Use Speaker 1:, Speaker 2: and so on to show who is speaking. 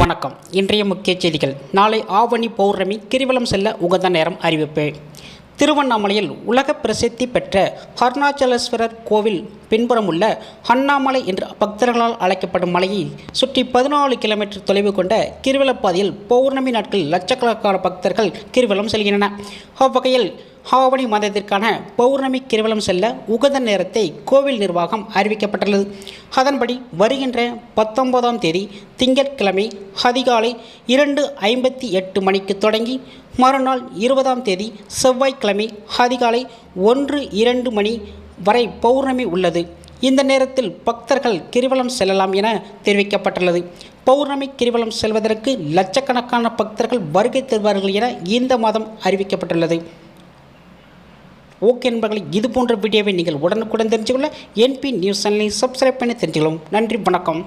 Speaker 1: வணக்கம். இன்றைய முக்கிய செய்திகள். நாளை ஆவணி பௌர்ணமி கிரிவலம் செல்ல உகந்த நேரம் அறிவிப்பு. திருவண்ணாமலையில் உலக பிரசித்தி பெற்ற அருணாச்சலேஸ்வரர் கோவில் பின்புறம் உள்ள அண்ணாமலை என்று பக்தர்களால் அழைக்கப்படும் மலையை சுற்றி பதினாலு கிலோமீட்டர் தொலைவு கொண்ட கிரிவலப்பாதையில் பௌர்ணமி நாட்களில் லட்சக்கணக்கான பக்தர்கள் கிரிவலம் செல்கின்றனர். அவ்வகையில் ஆவணி மாதத்திற்கான பௌர்ணமி கிரிவலம் செல்ல உகந்த நேரத்தை கோவில் நிர்வாகம் அறிவிக்கப்பட்டுள்ளது. அதன்படி வருகின்ற பத்தொன்பதாம் தேதி திங்கட்கிழமை அதிகாலை இரண்டு ஐம்பத்தி எட்டு மணிக்கு தொடங்கி மறுநாள் இருபதாம் தேதி செவ்வாய்க்கிழமை அதிகாலை ஒன்று இரண்டு மணி வரை பௌர்ணமி உள்ளது. இந்த நேரத்தில் பக்தர்கள் கிரிவலம் செல்லலாம் என தெரிவிக்கப்பட்டுள்ளது. பௌர்ணமி கிரிவலம் செல்வதற்கு லட்சக்கணக்கான பக்தர்கள் வருகை தருவார்கள் என இந்த மாதம் அறிவிக்கப்பட்டுள்ளது. ஓகே நண்பர்களை இது போன்ற வீடியோவை நீங்கள் உடனுக்குடன் தெரிஞ்சுக்கொள்ள என்பி நியூஸ் சேனலை சப்ஸ்கிரைப் பண்ணி தெரிஞ்சுக்கலாம் நன்றி வணக்கம்.